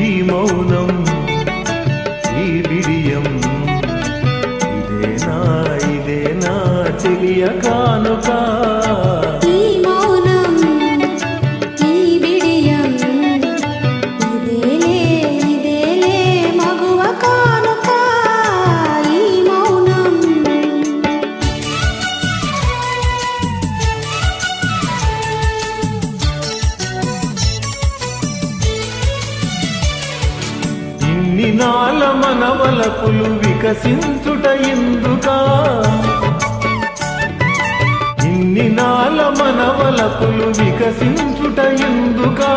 ఈ మౌనం ఈ బిడియం ఇదేనా ఇదేనా తెలియ కానుక ఇన్నాల మనవలపులు వికసించుట ఎందుగా ఇన్ని నాల మనవల పులు వికసించుట ఎందుగా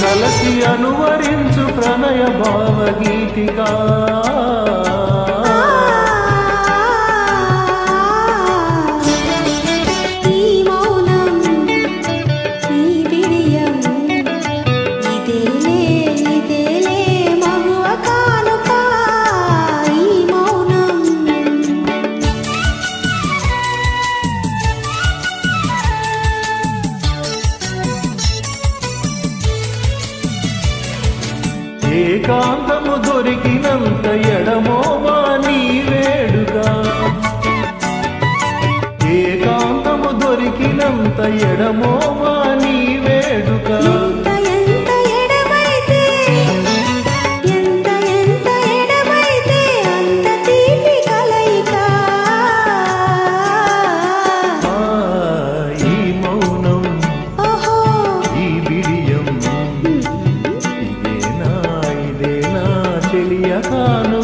కలసి అనువరించు ప్రణయ భావగీతికా ఏకాంతము దొరికినంత ఎడమో వాణి వేడుక. ఏకాంతము దొరికినంత ఎడమో వా কানো